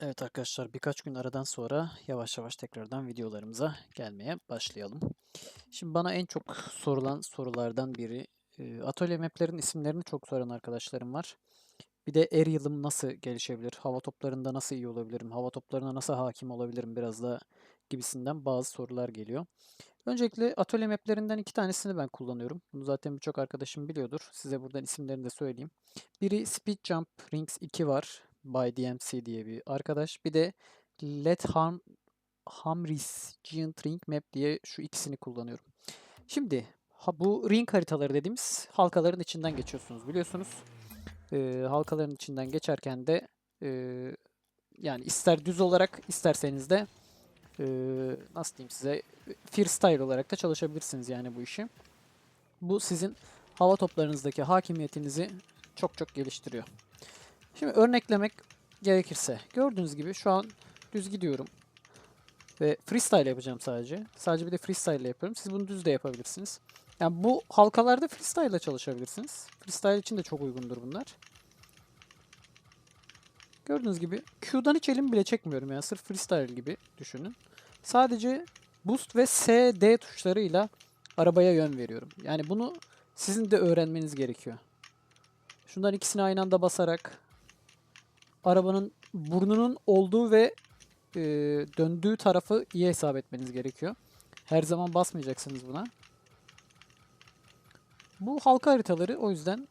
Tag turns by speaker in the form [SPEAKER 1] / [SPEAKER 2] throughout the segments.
[SPEAKER 1] Evet arkadaşlar birkaç gün aradan sonra yavaş yavaş tekrardan videolarımıza gelmeye başlayalım. Şimdi bana en çok sorulan sorulardan biri atölye maplerin isimlerini çok soran arkadaşlarım var. Bir de aerial'ım nasıl gelişebilir? Hava toplarında nasıl iyi olabilirim? Hava toplarına nasıl hakim olabilirim? Biraz da gibisinden bazı sorular geliyor. Öncelikle atölye maplerinden iki tanesini ben kullanıyorum. Bunu zaten birçok arkadaşım biliyordur. Size buradan isimlerini de söyleyeyim. Biri Speed Jump Rings 2 var. By DMC diye bir arkadaş. Bir de Let Harm Hamris Giant Ring Map diye şu ikisini kullanıyorum. Şimdi ha, bu ring haritaları dediğimiz halkaların içinden geçiyorsunuz biliyorsunuz. Ee, halkaların içinden geçerken de e, yani ister düz olarak isterseniz de e, nasıl diyeyim size freestyle olarak da çalışabilirsiniz yani bu işi. Bu sizin hava toplarınızdaki hakimiyetinizi çok çok geliştiriyor. Şimdi örneklemek gerekirse gördüğünüz gibi şu an düz gidiyorum. Ve freestyle yapacağım sadece. Sadece bir de freestyle yapıyorum. Siz bunu düz de yapabilirsiniz. Yani bu halkalarda freestyle ile çalışabilirsiniz. Freestyle için de çok uygundur bunlar. Gördüğünüz gibi Q'dan hiç elim bile çekmiyorum yani sırf freestyle gibi düşünün. Sadece boost ve S, D tuşlarıyla arabaya yön veriyorum. Yani bunu sizin de öğrenmeniz gerekiyor. Şundan ikisini aynı anda basarak arabanın burnunun olduğu ve e, döndüğü tarafı iyi hesap etmeniz gerekiyor. Her zaman basmayacaksınız buna. Bu halka haritaları o yüzden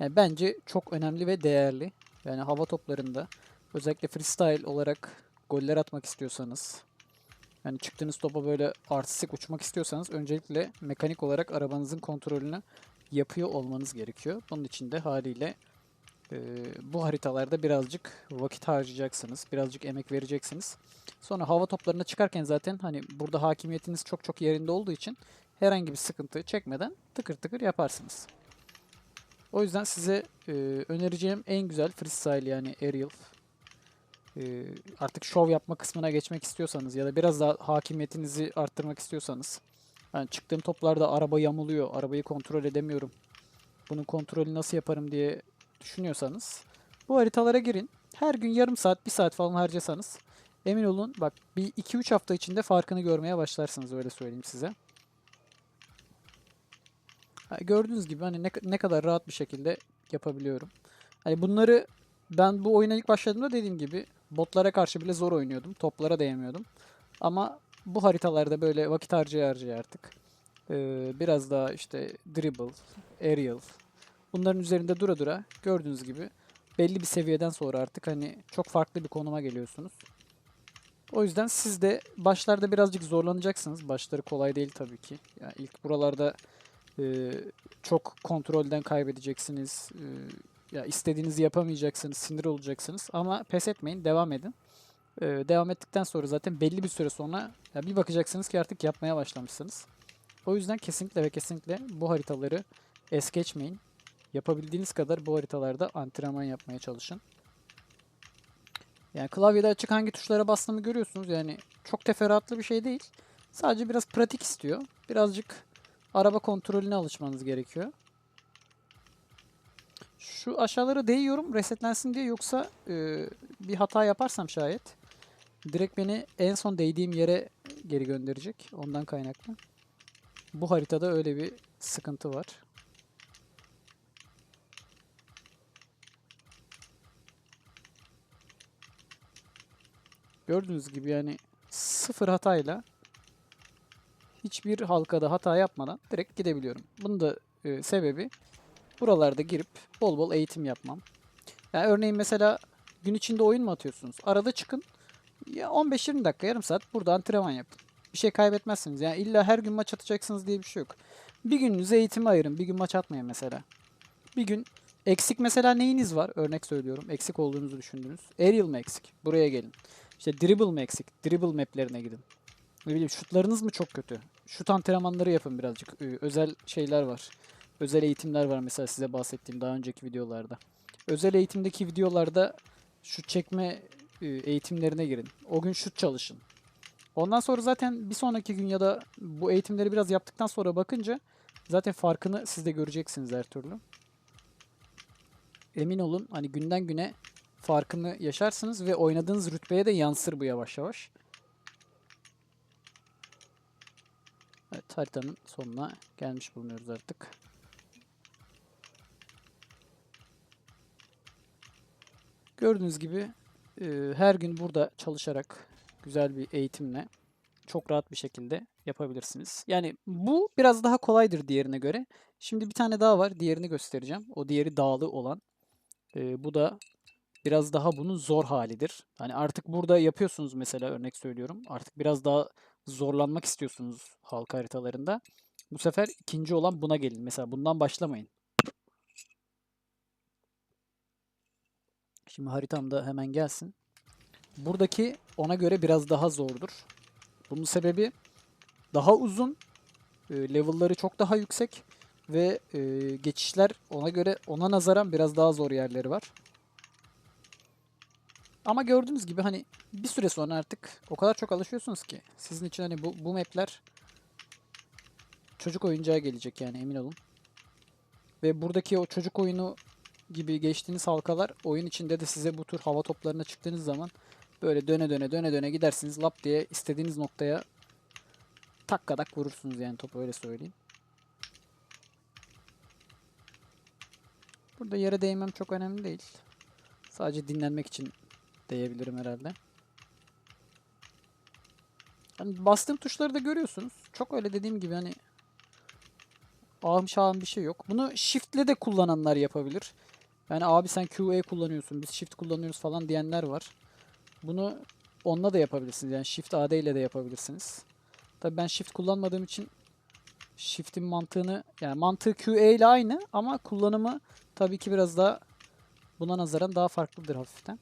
[SPEAKER 1] yani bence çok önemli ve değerli. Yani hava toplarında özellikle freestyle olarak goller atmak istiyorsanız yani çıktığınız topa böyle artistik uçmak istiyorsanız öncelikle mekanik olarak arabanızın kontrolünü yapıyor olmanız gerekiyor. Bunun için de haliyle e, bu haritalarda birazcık vakit harcayacaksınız. Birazcık emek vereceksiniz. Sonra hava toplarına çıkarken zaten hani burada hakimiyetiniz çok çok yerinde olduğu için herhangi bir sıkıntı çekmeden tıkır tıkır yaparsınız. O yüzden size e, önereceğim en güzel freestyle yani aerial e, artık şov yapma kısmına geçmek istiyorsanız ya da biraz daha hakimiyetinizi arttırmak istiyorsanız yani çıktığım toplarda araba yamuluyor, arabayı kontrol edemiyorum. Bunun kontrolü nasıl yaparım diye düşünüyorsanız bu haritalara girin. Her gün yarım saat, bir saat falan harcasanız emin olun bak bir 2-3 hafta içinde farkını görmeye başlarsınız öyle söyleyeyim size. Gördüğünüz gibi hani ne, ne kadar rahat bir şekilde yapabiliyorum. Hani bunları ben bu oyuna ilk başladığımda dediğim gibi botlara karşı bile zor oynuyordum. Toplara değemiyordum. Ama bu haritalarda böyle vakit harcaya harcaya artık ee, biraz daha işte dribble, aerial bunların üzerinde dura dura gördüğünüz gibi belli bir seviyeden sonra artık hani çok farklı bir konuma geliyorsunuz. O yüzden siz de başlarda birazcık zorlanacaksınız. Başları kolay değil tabii ki. Yani ilk buralarda ee, çok kontrolden kaybedeceksiniz. Ee, ya istediğinizi yapamayacaksınız, sinir olacaksınız. Ama pes etmeyin, devam edin. Ee, devam ettikten sonra zaten belli bir süre sonra ya bir bakacaksınız ki artık yapmaya başlamışsınız. O yüzden kesinlikle ve kesinlikle bu haritaları es geçmeyin. Yapabildiğiniz kadar bu haritalarda antrenman yapmaya çalışın. Yani klavyede açık hangi tuşlara bastığımı görüyorsunuz. Yani çok teferruatlı bir şey değil. Sadece biraz pratik istiyor. Birazcık araba kontrolüne alışmanız gerekiyor. Şu aşağılara değiyorum resetlensin diye yoksa e, bir hata yaparsam şayet direkt beni en son değdiğim yere geri gönderecek. Ondan kaynaklı. Bu haritada öyle bir sıkıntı var. Gördüğünüz gibi yani sıfır hatayla hiçbir halkada hata yapmadan direkt gidebiliyorum. Bunun da e, sebebi buralarda girip bol bol eğitim yapmam. Yani örneğin mesela gün içinde oyun mu atıyorsunuz? Arada çıkın. Ya 15-20 dakika, yarım saat burada antrenman yapın. Bir şey kaybetmezsiniz. Yani illa her gün maç atacaksınız diye bir şey yok. Bir gününüzü eğitime ayırın. Bir gün maç atmayın mesela. Bir gün eksik mesela neyiniz var? Örnek söylüyorum. Eksik olduğunuzu düşündünüz. Aerial mı eksik? Buraya gelin. İşte dribble mı eksik? Dribble maplerine gidin. Ne bileyim şutlarınız mı çok kötü? Şut antrenmanları yapın birazcık. Ee, özel şeyler var. Özel eğitimler var mesela size bahsettiğim daha önceki videolarda. Özel eğitimdeki videolarda şut çekme e, eğitimlerine girin. O gün şut çalışın. Ondan sonra zaten bir sonraki gün ya da bu eğitimleri biraz yaptıktan sonra bakınca zaten farkını siz de göreceksiniz her türlü. Emin olun hani günden güne farkını yaşarsınız ve oynadığınız rütbeye de yansır bu yavaş yavaş. Evet haritanın sonuna gelmiş bulunuyoruz artık. Gördüğünüz gibi e, her gün burada çalışarak güzel bir eğitimle çok rahat bir şekilde yapabilirsiniz. Yani bu biraz daha kolaydır diğerine göre. Şimdi bir tane daha var. Diğerini göstereceğim. O diğeri dağlı olan. E, bu da biraz daha bunun zor halidir. Hani artık burada yapıyorsunuz mesela örnek söylüyorum. Artık biraz daha zorlanmak istiyorsunuz halka haritalarında. Bu sefer ikinci olan buna gelin. Mesela bundan başlamayın. Şimdi haritamda hemen gelsin. Buradaki ona göre biraz daha zordur. Bunun sebebi daha uzun, e, level'ları çok daha yüksek ve e, geçişler ona göre ona nazaran biraz daha zor yerleri var. Ama gördüğünüz gibi hani bir süre sonra artık o kadar çok alışıyorsunuz ki sizin için hani bu, bu mapler çocuk oyuncağı gelecek yani emin olun. Ve buradaki o çocuk oyunu gibi geçtiğiniz halkalar oyun içinde de size bu tür hava toplarına çıktığınız zaman böyle döne döne döne döne gidersiniz lap diye istediğiniz noktaya takkadak vurursunuz yani topu öyle söyleyeyim. Burada yere değmem çok önemli değil. Sadece dinlenmek için değebilirim herhalde. Hani bastığım tuşları da görüyorsunuz. Çok öyle dediğim gibi hani ağım bir şey yok. Bunu shift'le de kullananlar yapabilir. Yani abi sen QE kullanıyorsun, biz shift kullanıyoruz falan diyenler var. Bunu onunla da yapabilirsiniz. Yani shift AD ile de yapabilirsiniz. Tabii ben shift kullanmadığım için shift'in mantığını yani mantığı QE ile aynı ama kullanımı tabii ki biraz daha buna nazaran daha farklıdır hafiften.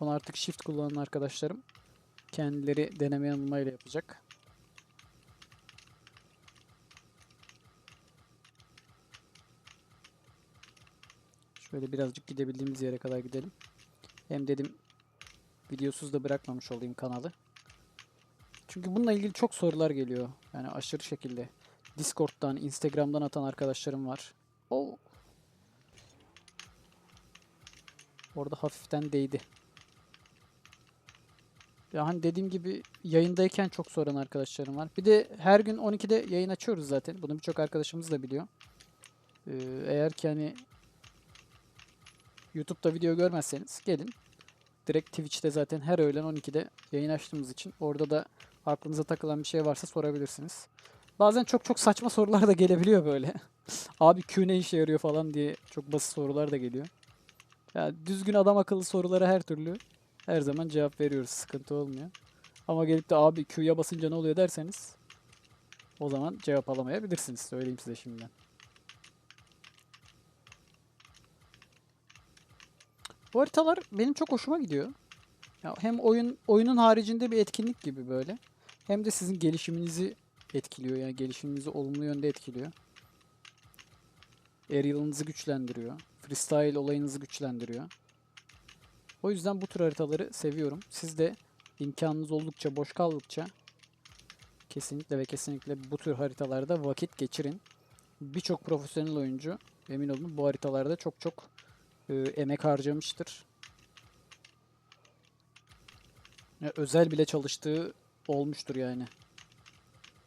[SPEAKER 1] Bunu artık shift kullanan arkadaşlarım kendileri deneme yanılmayla yapacak. Şöyle birazcık gidebildiğimiz yere kadar gidelim. Hem dedim videosuz da bırakmamış olayım kanalı. Çünkü bununla ilgili çok sorular geliyor. Yani aşırı şekilde. Discord'dan, Instagram'dan atan arkadaşlarım var. O Orada hafiften değdi. Ya hani dediğim gibi yayındayken çok soran arkadaşlarım var. Bir de her gün 12'de yayın açıyoruz zaten. Bunu birçok arkadaşımız da biliyor. Ee, eğer ki hani YouTube'da video görmezseniz gelin. Direkt Twitch'te zaten her öğlen 12'de yayın açtığımız için orada da aklınıza takılan bir şey varsa sorabilirsiniz. Bazen çok çok saçma sorular da gelebiliyor böyle. Abi Q ne işe yarıyor falan diye çok basit sorular da geliyor. Ya düzgün adam akıllı sorulara her türlü her zaman cevap veriyoruz. Sıkıntı olmuyor. Ama gelip de abi Q'ya basınca ne oluyor derseniz o zaman cevap alamayabilirsiniz. Söyleyeyim size şimdiden. Bu haritalar benim çok hoşuma gidiyor. Ya hem oyun oyunun haricinde bir etkinlik gibi böyle. Hem de sizin gelişiminizi etkiliyor. Yani gelişiminizi olumlu yönde etkiliyor. Aerial'ınızı güçlendiriyor. Freestyle olayınızı güçlendiriyor. O yüzden bu tür haritaları seviyorum. Siz de imkanınız oldukça, boş kaldıkça kesinlikle ve kesinlikle bu tür haritalarda vakit geçirin. Birçok profesyonel oyuncu emin olun bu haritalarda çok çok e, emek harcamıştır. Ya, özel bile çalıştığı olmuştur yani.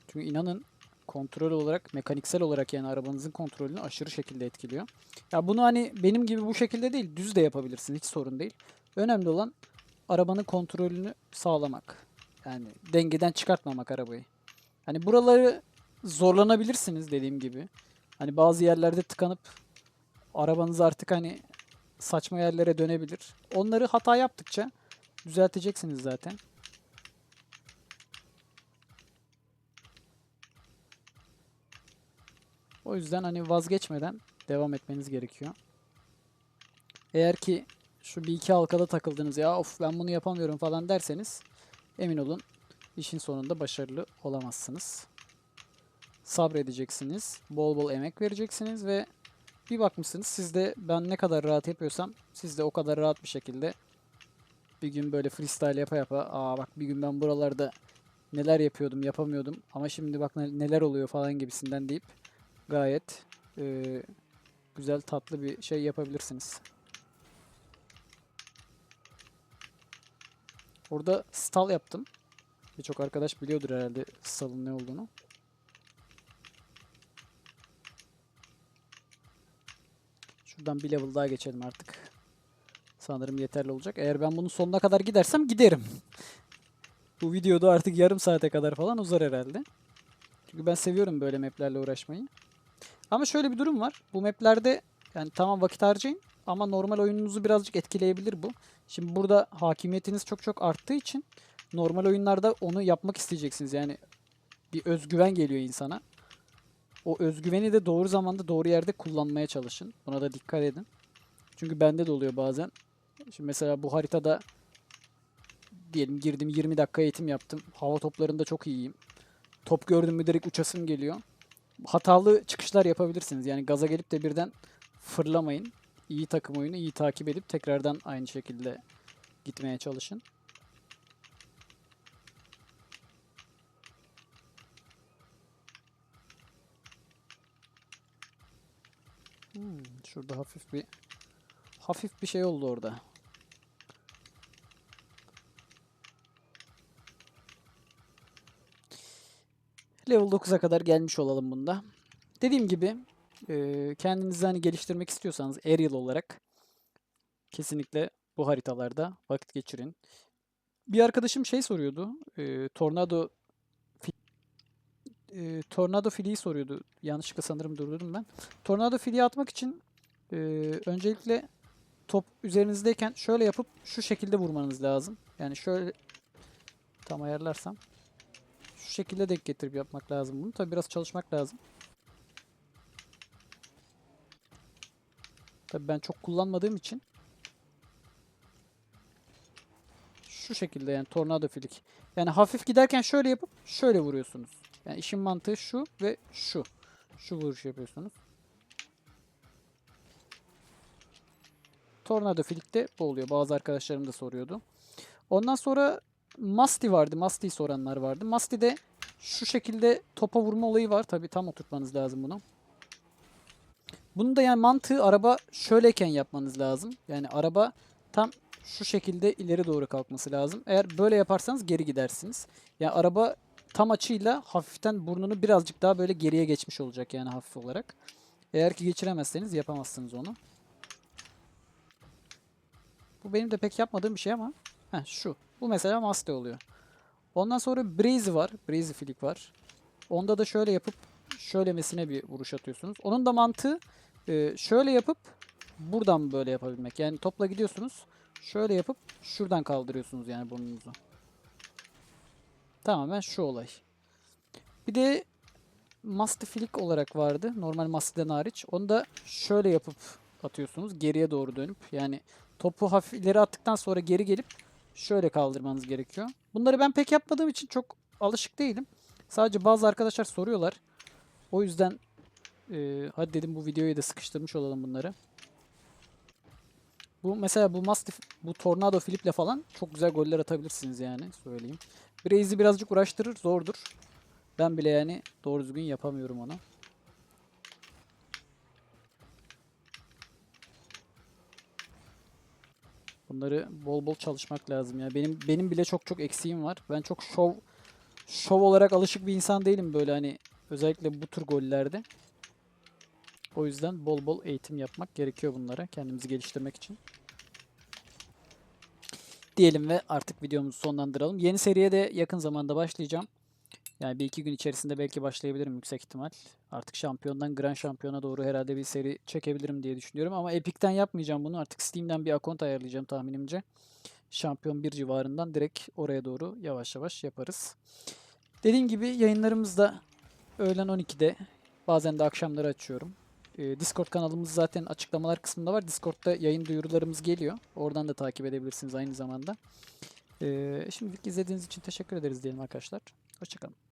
[SPEAKER 1] Çünkü inanın kontrol olarak, mekaniksel olarak yani arabanızın kontrolünü aşırı şekilde etkiliyor. Ya bunu hani benim gibi bu şekilde değil, düz de yapabilirsin. Hiç sorun değil. Önemli olan arabanın kontrolünü sağlamak. Yani dengeden çıkartmamak arabayı. Hani buraları zorlanabilirsiniz dediğim gibi. Hani bazı yerlerde tıkanıp arabanız artık hani saçma yerlere dönebilir. Onları hata yaptıkça düzelteceksiniz zaten. O yüzden hani vazgeçmeden devam etmeniz gerekiyor. Eğer ki şu bir iki halkada takıldınız ya of ben bunu yapamıyorum falan derseniz emin olun işin sonunda başarılı olamazsınız. Sabredeceksiniz, bol bol emek vereceksiniz ve bir bakmışsınız siz de ben ne kadar rahat yapıyorsam siz de o kadar rahat bir şekilde bir gün böyle freestyle yapa yapa aa bak bir gün ben buralarda neler yapıyordum yapamıyordum ama şimdi bak neler oluyor falan gibisinden deyip gayet e, güzel tatlı bir şey yapabilirsiniz. Orada stall yaptım. Birçok arkadaş biliyordur herhalde stall'ın ne olduğunu. Şuradan bir level daha geçelim artık. Sanırım yeterli olacak. Eğer ben bunun sonuna kadar gidersem giderim. Bu videoda artık yarım saate kadar falan uzar herhalde. Çünkü ben seviyorum böyle maplerle uğraşmayı. Ama şöyle bir durum var. Bu maplerde yani tamam vakit harcayın ama normal oyununuzu birazcık etkileyebilir bu. Şimdi burada hakimiyetiniz çok çok arttığı için normal oyunlarda onu yapmak isteyeceksiniz. Yani bir özgüven geliyor insana. O özgüveni de doğru zamanda doğru yerde kullanmaya çalışın. Buna da dikkat edin. Çünkü bende de oluyor bazen. Şimdi mesela bu haritada diyelim girdim 20 dakika eğitim yaptım. Hava toplarında çok iyiyim. Top gördüm mü direkt uçasım geliyor. Hatalı çıkışlar yapabilirsiniz. Yani gaza gelip de birden fırlamayın. İyi takım oyunu iyi takip edip tekrardan aynı şekilde gitmeye çalışın. Hmm, şurada hafif bir hafif bir şey oldu orada. Level 9'a kadar gelmiş olalım bunda. Dediğim gibi e, kendinizi hani geliştirmek istiyorsanız aerial olarak kesinlikle bu haritalarda vakit geçirin. Bir arkadaşım şey soruyordu. E, Tornado e, Tornado filiyi soruyordu. Yanlışlıkla sanırım durdurdum ben. Tornado filiyi atmak için e, öncelikle top üzerinizdeyken şöyle yapıp şu şekilde vurmanız lazım. Yani şöyle tam ayarlarsam şu şekilde denk getirip yapmak lazım bunu. Tabi biraz çalışmak lazım. Tabi ben çok kullanmadığım için şu şekilde yani tornado filik. Yani hafif giderken şöyle yapıp şöyle vuruyorsunuz. Yani işin mantığı şu ve şu. Şu vuruş yapıyorsunuz. Tornado filikte bu oluyor. Bazı arkadaşlarım da soruyordu. Ondan sonra Masti vardı. Masti'yi soranlar vardı. Masti'de şu şekilde topa vurma olayı var. Tabi tam oturtmanız lazım bunu. Bunun da yani mantığı araba şöyleyken yapmanız lazım. Yani araba tam şu şekilde ileri doğru kalkması lazım. Eğer böyle yaparsanız geri gidersiniz. Yani araba tam açıyla hafiften burnunu birazcık daha böyle geriye geçmiş olacak yani hafif olarak. Eğer ki geçiremezseniz yapamazsınız onu. Bu benim de pek yapmadığım bir şey ama heh, şu. Bu mesela maste oluyor. Ondan sonra Breezy var. Breezy Flick var. Onda da şöyle yapıp şöylemesine bir vuruş atıyorsunuz. Onun da mantığı e, şöyle yapıp buradan böyle yapabilmek. Yani topla gidiyorsunuz. Şöyle yapıp şuradan kaldırıyorsunuz yani burnunuzu. Tamamen şu olay. Bir de Masti Flick olarak vardı. Normal Masti'den hariç. Onu da şöyle yapıp atıyorsunuz. Geriye doğru dönüp. Yani topu hafif ileri attıktan sonra geri gelip şöyle kaldırmanız gerekiyor. Bunları ben pek yapmadığım için çok alışık değilim. Sadece bazı arkadaşlar soruyorlar. O yüzden e, hadi dedim bu videoyu da sıkıştırmış olalım bunları. Bu mesela bu Mastiff, bu Tornado Flip'le falan çok güzel goller atabilirsiniz yani söyleyeyim. Braze'i birazcık uğraştırır, zordur. Ben bile yani doğru düzgün yapamıyorum onu. Bunları bol bol çalışmak lazım ya. Benim benim bile çok çok eksiğim var. Ben çok şov şov olarak alışık bir insan değilim böyle hani özellikle bu tür gollerde. O yüzden bol bol eğitim yapmak gerekiyor bunlara kendimizi geliştirmek için. Diyelim ve artık videomuzu sonlandıralım. Yeni seriye de yakın zamanda başlayacağım. Yani bir iki gün içerisinde belki başlayabilirim yüksek ihtimal. Artık şampiyondan Grand Şampiyona doğru herhalde bir seri çekebilirim diye düşünüyorum. Ama Epic'ten yapmayacağım bunu. Artık Steam'den bir akont ayarlayacağım tahminimce. Şampiyon bir civarından direkt oraya doğru yavaş yavaş yaparız. Dediğim gibi yayınlarımız da öğlen 12'de bazen de akşamları açıyorum. Ee, Discord kanalımız zaten açıklamalar kısmında var. Discord'da yayın duyurularımız geliyor. Oradan da takip edebilirsiniz aynı zamanda. Ee, şimdilik izlediğiniz için teşekkür ederiz diyelim arkadaşlar. Hoşçakalın.